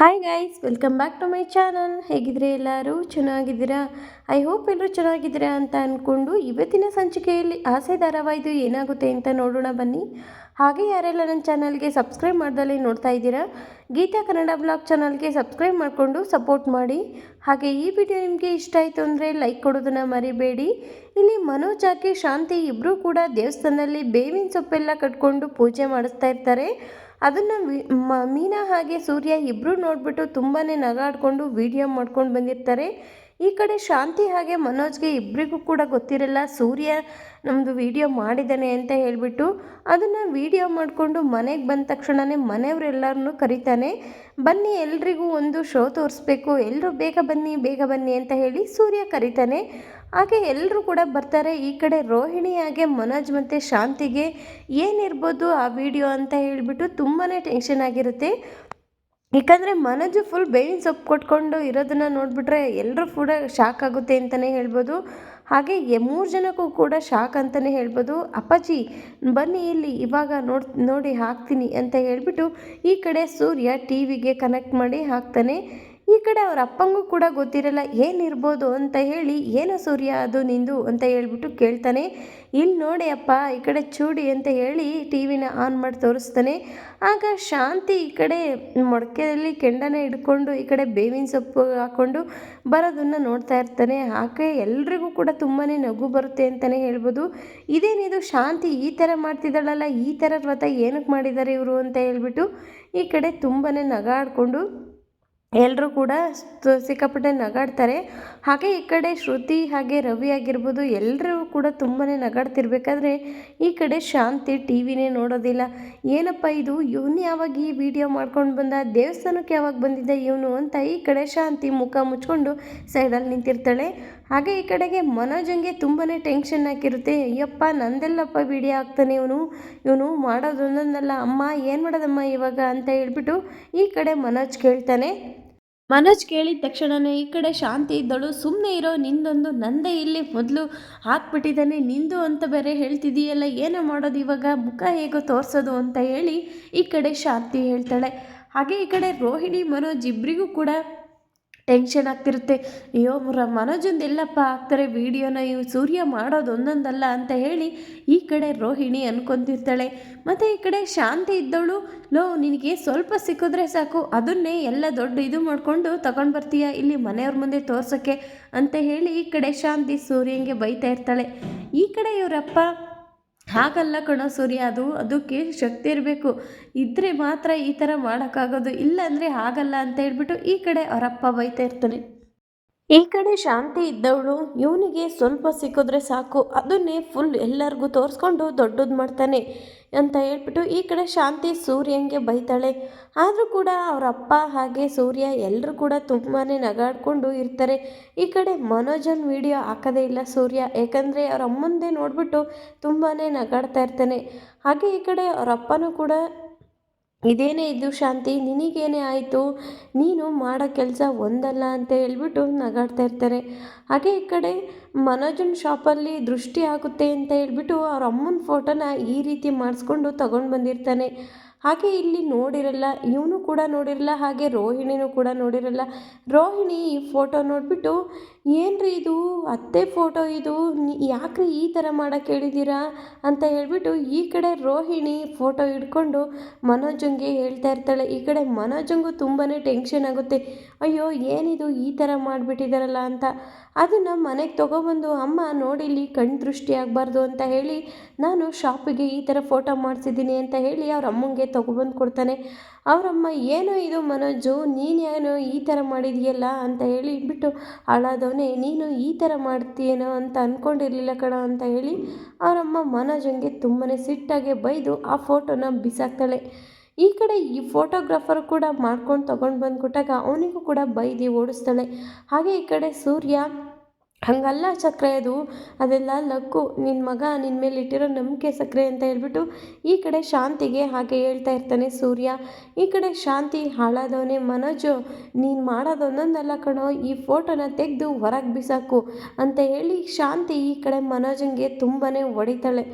Hi guys welcome back to my channel ಹೇಗಿದ್ರೆ ಎಲ್ಲರೂ? ಚೆನ್ನಾಗಿದ್ದೀರಾ? I hope ಎಲ್ಲರೂ ಚೆನ್ನಾಗಿದ್ದೀರಾ ಅಂತ ಅಂದ್ಕೊಂಡು ಇವತ್ತಿನ ಸಂಚಿಕೆಯಲ್ಲಿ ಆಸೆ ಧಾರಾವಾಹಿದು ಏನಾಗುತ್ತೆ ಅಂತ ನೋಡೋಣ ಬನ್ನಿ. ಹಾಗೆ ಯಾರೆಲ್ಲ ನನ್ನ ಚಾನಲ್ಗೆ ಸಬ್ಸ್ಕ್ರೈಬ್ ಮಾಡ್ದಲ್ಲಿ ನೋಡ್ತಾ ಇದ್ದೀರಾ, ಗೀತಾ ಕನ್ನಡ ಬ್ಲಾಗ್ ಚಾನಲ್ಗೆ ಸಬ್ಸ್ಕ್ರೈಬ್ ಮಾಡಿಕೊಂಡು ಸಪೋರ್ಟ್ ಮಾಡಿ. ಹಾಗೆ ಈ ವಿಡಿಯೋ ನಿಮಗೆ ಇಷ್ಟ ಆಯಿತು ಅಂದರೆ ಲೈಕ್ ಕೊಡೋದನ್ನು ಮರಿಬೇಡಿ. ಇಲ್ಲಿ ಮನೋಜ್ ಶಾಂತಿ ಇಬ್ಬರೂ ಕೂಡ ದೇವಸ್ಥಾನದಲ್ಲಿ ಬೇವಿನ ಸೊಪ್ಪೆಲ್ಲ ಕಟ್ಕೊಂಡು ಪೂಜೆ ಮಾಡಿಸ್ತಾ ಇರ್ತಾರೆ. ಅದನ್ನು ಮೀನಾ ಹಾಗೆ ಸೂರ್ಯ ಇಬ್ಬರೂ ನೋಡಿಬಿಟ್ಟು ತುಂಬಾ ನಗಾಡ್ಕೊಂಡು ವಿಡಿಯೋ ಮಾಡ್ಕೊಂಡು ಬಂದಿರ್ತಾರೆ. ಈ ಕಡೆ ಶಾಂತಿ ಹಾಗೆ ಮನೋಜ್ಗೆ ಇಬ್ಬರಿಗೂ ಕೂಡ ಗೊತ್ತಿರಲ್ಲ, ಸೂರ್ಯ ನಮ್ಮದು ವಿಡಿಯೋ ಮಾಡಿದ್ದಾನೆ ಅಂತ ಹೇಳಿಬಿಟ್ಟು ಅದನ್ನು ವಿಡಿಯೋ ಮಾಡಿಕೊಂಡು ಮನೆಗೆ ಬಂದ ತಕ್ಷಣವೇ ಮನೆಯವರೆಲ್ಲರನ್ನೂ ಕರೀತಾನೆ. ಬನ್ನಿ, ಎಲ್ರಿಗೂ ಒಂದು ಶೋ ತೋರಿಸ್ಬೇಕು. ಎಲ್ಲರೂ ಬೇಗ ಬನ್ನಿ ಬೇಗ ಬನ್ನಿ ಅಂತ ಹೇಳಿ ಸೂರ್ಯ ಕರೀತಾನೆ. ಹಾಗೆ ಎಲ್ಲರೂ ಕೂಡ ಬರ್ತಾರೆ. ಈ ಕಡೆ ರೋಹಿಣಿ ಹಾಗೆ ಮನೋಜ್ ಮತ್ತು ಶಾಂತಿಗೆ ಏನಿರ್ಬೋದು ಆ ವಿಡಿಯೋ ಅಂತ ಹೇಳಿಬಿಟ್ಟು ತುಂಬಾ ಟೆನ್ಷನ್ ಆಗಿರುತ್ತೆ. ಯಾಕಂದರೆ ಮನಜು ಫುಲ್ ಬೇವಿನ ಸೊಪ್ಪು ಕೊಟ್ಕೊಂಡು ಇರೋದನ್ನು ನೋಡಿಬಿಟ್ರೆ ಎಲ್ಲರೂ ಕೂಡ ಶಾಕ್ ಆಗುತ್ತೆ ಅಂತಲೇ ಹೇಳ್ಬೋದು. ಹಾಗೆ ಮೂರು ಜನಕ್ಕೂ ಕೂಡ ಶಾಕ್ ಅಂತಲೇ ಹೇಳ್ಬೋದು. ಅಪ್ಪಾಜಿ, ಬನ್ನಿ ಇಲ್ಲಿ ಇವಾಗ ನೋಡಿ ನೋಡಿ ಹಾಕ್ತೀನಿ ಅಂತ ಹೇಳಿಬಿಟ್ಟು ಈ ಕಡೆ ಸೂರ್ಯ ಟಿ ವಿಗೆ ಕನೆಕ್ಟ್ ಮಾಡಿ ಹಾಕ್ತಾನೆ. ಈ ಕಡೆ ಅವ್ರ ಅಪ್ಪಂಗೂ ಕೂಡ ಗೊತ್ತಿರಲ್ಲ, ಏನಿರ್ಬೋದು ಅಂತ ಹೇಳಿ, ಏನೋ ಸೂರ್ಯ ಅದು ನಿಂದು ಅಂತ ಹೇಳ್ಬಿಟ್ಟು ಕೇಳ್ತಾನೆ. ಇಲ್ಲಿ ನೋಡಿ ಅಪ್ಪ, ಈ ಕಡೆ ಚೂಡಿ ಅಂತ ಹೇಳಿ ಟಿ ವಿನ ಆನ್ ಮಾಡಿ ತೋರಿಸ್ತಾನೆ. ಆಗ ಶಾಂತಿ ಈ ಕಡೆ ಮೊಡಕೆಯಲ್ಲಿ ಕೆಂಡನ ಹಿಡ್ಕೊಂಡು, ಈ ಕಡೆ ಬೇವಿನ ಸೊಪ್ಪು ಹಾಕ್ಕೊಂಡು ಬರೋದನ್ನು ನೋಡ್ತಾ ಇರ್ತಾನೆ. ಆಕೆ ಎಲ್ರಿಗೂ ಕೂಡ ತುಂಬಾ ನಗು ಬರುತ್ತೆ ಅಂತಲೇ ಹೇಳ್ಬೋದು. ಇದೇನಿದು ಶಾಂತಿ ಈ ಥರ ಮಾಡ್ತಿದ್ದಾಳಲ್ಲ, ಈ ಥರ ವ್ರತ ಏನಕ್ಕೆ ಮಾಡಿದ್ದಾರೆ ಇವರು ಅಂತ ಹೇಳ್ಬಿಟ್ಟು ಈ ಕಡೆ ತುಂಬಾ ನಗಾಡ್ಕೊಂಡು ಎಲ್ಲರೂ ಕೂಡ ಸಿಕ್ಕಾಪಟ್ಟೆ ನಗಾಡ್ತಾರೆ. ಹಾಗೆ ಈ ಕಡೆ ಶ್ರುತಿ ಹಾಗೆ ರವಿ ಆಗಿರ್ಬೋದು ಎಲ್ಲರೂ ಕೂಡ ತುಂಬಾ ನಗಾಡ್ತಿರ್ಬೇಕಾದ್ರೆ ಈ ಕಡೆ ಶಾಂತಿ ಟಿ ವಿನೇ ನೋಡೋದಿಲ್ಲ. ಏನಪ್ಪ ಇದು? ಇವನು ಯಾವಾಗ ಈ ವಿಡಿಯೋ ಮಾಡ್ಕೊಂಡು ಬಂದ? ದೇವಸ್ಥಾನಕ್ಕೆ ಯಾವಾಗ ಬಂದಿದ್ದ ಇವನು ಅಂತ ಈ ಕಡೆ ಶಾಂತಿ ಮುಖ ಮುಚ್ಕೊಂಡು ಸೈಡಲ್ಲಿ ನಿಂತಿರ್ತಾಳೆ. ಹಾಗೆ ಈ ಕಡೆಗೆ ಮನೋಜಂಗೆ ತುಂಬಾ ಟೆನ್ಷನ್ ಹಾಕಿರುತ್ತೆ ಅಯ್ಯಪ್ಪ, ನಂದೆಲ್ಲಪ್ಪ ವಿಡಿಯೋ ಆಗ್ತಾನೆ ಇವನು. ಇವನು ಮಾಡೋದು ಒಂದೊಂದಲ್ಲ ಅಮ್ಮ, ಏನು ಮಾಡೋದಮ್ಮ ಇವಾಗ? ಅಂತ ಹೇಳ್ಬಿಟ್ಟು ಈ ಕಡೆ ಮನೋಜ್ ಕೇಳ್ತಾನೆ. ಮನೋಜ್ ಕೇಳಿದ ತಕ್ಷಣವೇ ಈ ಕಡೆ ಶಾಂತಿ ಇದ್ದಳು ಸುಮ್ಮನೆ ಇರೋ, ನಿಂದೊಂದು ನಂದೇ ಇಲ್ಲಿ ಮೊದಲು ಹಾಕ್ಬಿಟ್ಟಿದ್ದಾನೆ. ನಿಂದು ಅಂತ ಬೇರೆ ಹೇಳ್ತಿದೀಯಲ್ಲ ಏನೋ ಮಾಡೋದು ಇವಾಗ? ಮುಖ ಹೇಗೋ ತೋರಿಸೋದು ಅಂತ ಹೇಳಿ ಈ ಕಡೆ ಶಾಂತಿ ಹೇಳ್ತಾಳೆ. ಹಾಗೆ ಈ ಕಡೆ ರೋಹಿಣಿ, ಮನೋಜ್ ಇಬ್ಬರಿಗೂ ಕೂಡ ಟೆನ್ಷನ್ ಆಗ್ತಿರುತ್ತೆ. ಅಯ್ಯೋ ಮನೋಜಂದು ಎಲ್ಲಪ್ಪ ಆಗ್ತಾರೆ, ವೀಡಿಯೋನ ಇವು ಸೂರ್ಯ ಮಾಡೋದು ಒಂದೊಂದಲ್ಲ ಅಂತ ಹೇಳಿ ಈ ಕಡೆ ರೋಹಿಣಿ ಅನ್ಕೊತಿರ್ತಾಳೆ. ಮತ್ತು ಈ ಕಡೆ ಶಾಂತಿ ಇದ್ದವಳು, ಲೋ, ನಿನಗೆ ಸ್ವಲ್ಪ ಸಿಕ್ಕಿದ್ರೆ ಸಾಕು, ಅದನ್ನೇ ಎಲ್ಲ ದೊಡ್ಡ ಇದು ಮಾಡಿಕೊಂಡು ತಗೊಂಡು ಬರ್ತೀಯ, ಇಲ್ಲಿ ಮನೆಯವ್ರ ಮುಂದೆ ತೋರ್ಸೋಕ್ಕೆ ಅಂತ ಹೇಳಿ ಈ ಕಡೆ ಶಾಂತಿ ಸೂರ್ಯಂಗೆ ಬೈತಾ ಇರ್ತಾಳೆ. ಈ ಕಡೆ ಇವರಪ್ಪ ಹಾಗಲ್ಲ ಕಣೋ ಸೂರ್ಯ, ಅದು, ಅದಕ್ಕೆ ಶಕ್ತಿ ಇರಬೇಕು. ಇದ್ದರೆ ಮಾತ್ರ ಈ ಥರ ಮಾಡೋಕ್ಕಾಗೋದು. ಇಲ್ಲಾಂದರೆ ಆಗಲ್ಲ ಅಂತ ಹೇಳ್ಬಿಟ್ಟು ಈ ಕಡೆ ಅವರಪ್ಪ ಬೈತಾ ಇರ್ತಾನೆ. ಈ ಕಡೆ ಶಾಂತಿ ಇದ್ದವಳು, ಇವನಿಗೆ ಸ್ವಲ್ಪ ಸಿಕ್ಕಿದ್ರೆ ಸಾಕು. ಅದನ್ನೇ ಫುಲ್ ಎಲ್ಲರಿಗೂ ತೋರಿಸ್ಕೊಂಡು ದೊಡ್ಡದು ಮಾಡ್ತಾನೆ ಅಂತ ಹೇಳ್ಬಿಟ್ಟು ಈ ಕಡೆ ಶಾಂತಿ ಸೂರ್ಯಂಗೆ ಬೈತಾಳೆ. ಆದರೂ ಕೂಡ ಅವರ ಅಪ್ಪ ಹಾಗೆ ಸೂರ್ಯ ಎಲ್ಲರೂ ಕೂಡ ತುಂಬಾ ನಗಾಡ್ಕೊಂಡು ಇರ್ತಾರೆ. ಈ ಕಡೆ ಮನೋಜನ್ ವಿಡಿಯೋ ಹಾಕೋದೇ ಇಲ್ಲ ಸೂರ್ಯ. ಯಾಕಂದರೆ ಅವರ ಅಮ್ಮಂದೇ ನೋಡಿಬಿಟ್ಟು ತುಂಬಾ ನಗಾಡ್ತಾ ಇರ್ತಾನೆ. ಹಾಗೆ ಈ ಕಡೆ ಅವರ ಅಪ್ಪನೂ ಕೂಡ ಇದೇನೇ ಇದ್ದು ಶಾಂತಿ, ನಿನಗೇನೇ ಆಯಿತು? ನೀನು ಮಾಡೋ ಕೆಲಸ ಒಂದಲ್ಲ ಅಂತ ಹೇಳ್ಬಿಟ್ಟು ನಗಾಡ್ತಾ ಇರ್ತಾರೆ. ಹಾಗೆ ಈ ಕಡೆ ಮನೋಜನ್ ಶಾಪಲ್ಲಿ ದೃಷ್ಟಿ ಆಗುತ್ತೆ ಅಂತ ಹೇಳ್ಬಿಟ್ಟು ಅವ್ರ ಅಮ್ಮನ ಫೋಟೋನ ಈ ರೀತಿ ಮಾಡಿಸ್ಕೊಂಡು ತಗೊಂಡು ಬಂದಿರ್ತಾನೆ. ಹಾಗೆ ಇಲ್ಲಿ ನೋಡಿರಲ್ಲ, ಇವನು ಕೂಡ ನೋಡಿರಲ್ಲ, ಹಾಗೆ ರೋಹಿಣಿನೂ ಕೂಡ ನೋಡಿರಲ್ಲ. ರೋಹಿಣಿ ಈ ಫೋಟೋ ನೋಡಿಬಿಟ್ಟು ಏನ್ರಿ ಇದು? ಅತ್ತೆ ಫೋಟೋ ಇದು. ಯಾಕ್ರಿ ಈ ಥರ ಮಾಡೋಕ್ಕೆ ಹೇಳಿದ್ದೀರಾ ಅಂತ ಹೇಳಿಬಿಟ್ಟು ಈ ಕಡೆ ರೋಹಿಣಿ ಫೋಟೋ ಹಿಡ್ಕೊಂಡು ಮನೋಜಂಗೆ ಹೇಳ್ತಾ ಇರ್ತಾಳೆ. ಈ ಕಡೆ ಮನೋಜಂಗೂ ತುಂಬಾ ಟೆನ್ಷನ್ ಆಗುತ್ತೆ. ಅಯ್ಯೋ, ಏನಿದು ಈ ಥರ ಮಾಡಿಬಿಟ್ಟಿದಾರಲ್ಲ ಅಂತ. ಅದನ್ನು ಮನೆಗೆ ತೊಗೊಬಂದು, ಅಮ್ಮ ನೋಡಿಲಿ ಕಣ್ಣು ದೃಷ್ಟಿ ಆಗಬಾರ್ದು ಅಂತ ಹೇಳಿ, ನಾನು ಶಾಪಿಗೆ ಈ ಥರ ಫೋಟೋ ಮಾಡಿಸಿದ್ದೀನಿ ಅಂತ ಹೇಳಿ ಅವ್ರ ಅಮ್ಮಂಗೆ ತೊಗೊಬಂದು ಕೊಡ್ತಾನೆ. ಅವರಮ್ಮ, ಏನೋ ಇದು ಮನೋಜು ನೀನೇನು ಈ ಥರ ಮಾಡಿದೆಯಲ್ಲ? ಅಂತ ಹೇಳಿ ಬಿಟ್ಟು ಹಾಳಾದವನೇ ನೀನು ಈ ಥರ ಮಾಡ್ತೀಯೇನೋ ಅಂತ ಅಂದ್ಕೊಂಡಿರಲಿಲ್ಲ ಕಣ ಅಂತ ಹೇಳಿ ಅವರಮ್ಮ ಮನೋಜಂಗೆ ತುಂಬಾ ಸಿಟ್ಟಾಗೆ ಬೈದು ಆ ಫೋಟೋನ ಬಿಸಾಕ್ತಾಳೆ. ಈ ಕಡೆ ಈ ಫೋಟೋಗ್ರಾಫರ್ ಕೂಡ ಮಾಡ್ಕೊಂಡು ತೊಗೊಂಡು ಬಂದು ಅವನಿಗೂ ಕೂಡ ಬೈದು ಓಡಿಸ್ತಾಳೆ. ಹಾಗೆ ಈ ಕಡೆ ಸೂರ್ಯ ಹಂಗಲ್ಲ ಸಕ್ಕರೆ ಅದು. ಅದೆಲ್ಲ ಲಕ್ಕು. ನಿನ್ನ ಮಗ ನಿನ್ನ ಮೇಲೆ ಇಟ್ಟಿರೋ ನಂಬಿಕೆ ಸಕ್ಕರೆ ಅಂತ ಹೇಳ್ಬಿಟ್ಟು ಈ ಕಡೆ ಶಾಂತಿಗೆ ಹಾಗೆ ಹೇಳ್ತಾ ಇರ್ತಾನೆ ಸೂರ್ಯ. ಈ ಕಡೆ ಶಾಂತಿ ಹಾಳಾದವನೇ ಮನೋಜು. ನೀನು ಮಾಡೋದು ಒಂದೊಂದಲ್ಲ ಕಣೋ. ಈ ಫೋಟೋನ ತೆಗೆದು ಹೊರಗೆ ಬಿಸಾಕು ಅಂತ ಹೇಳಿ ಶಾಂತಿ ಈ ಕಡೆ ಮನೋಜಂಗೆ ತುಂಬಾ ಹೊಡಿತಾಳೆ.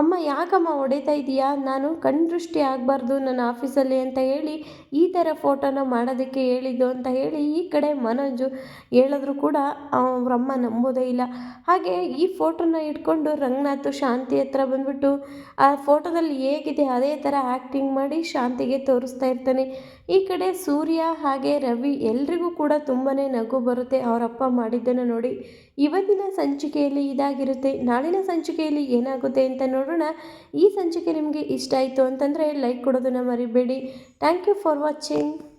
ಅಮ್ಮ, ಯಾಕಮ್ಮ ಹೊಡಿತಾ ಇದೀಯಾ? ನಾನು ಕಣ್ದೃಷ್ಟಿ ಆಗಬಾರ್ದು ನನ್ನ ಆಫೀಸಲ್ಲಿ ಅಂತ ಹೇಳಿ ಈ ಥರ ಫೋಟೋನ ಮಾಡೋದಕ್ಕೆ ಹೇಳಿದ್ದು ಅಂತ ಹೇಳಿ ಈ ಕಡೆ ಮನೋಜು ಹೇಳಿದ್ರು ಕೂಡ ಅವ್ರಮ್ಮ ನಂಬೋದೇ ಇಲ್ಲ. ಹಾಗೆ ಈ ಫೋಟೋನ ಇಟ್ಕೊಂಡು ರಂಗನಾಥ್ ಶಾಂತಿ ಹತ್ರ ಬಂದ್ಬಿಟ್ಟು ಆ ಫೋಟೋದಲ್ಲಿ ಹೇಗಿದೆ ಅದೇ ಥರ ಆ್ಯಕ್ಟಿಂಗ್ ಮಾಡಿ ಶಾಂತಿಗೆ ತೋರಿಸ್ತಾ ಇರ್ತಾನೆ. ಈ ಕಡೆ ಸೂರ್ಯ ಹಾಗೆ ರವಿ ಎಲ್ರಿಗೂ ಕೂಡ ತುಂಬಾ ನಗು ಬರುತ್ತೆ. ಅವರಪ್ಪ ಮಾಡಿದ್ದನ್ನು ನೋಡಿ ಇವತ್ತಿನ ಸಂಚಿಕೆಯಲ್ಲಿ ಇದಾಗಿರುತ್ತೆ, ನಾಳಿನ ಸಂಚಿಕೆಯಲ್ಲಿ ಏನಾಗುತ್ತೆ ಅಂತ ನೋಡೋಣ. ಈ ಸಂಚಿಕೆ ನಿಮಗೆ ಇಷ್ಟ ಆಯಿತು ಅಂತಂದರೆ ಲೈಕ್ ಕೊಡೋದನ್ನು ಮರಿಬೇಡಿ. Thank you for watching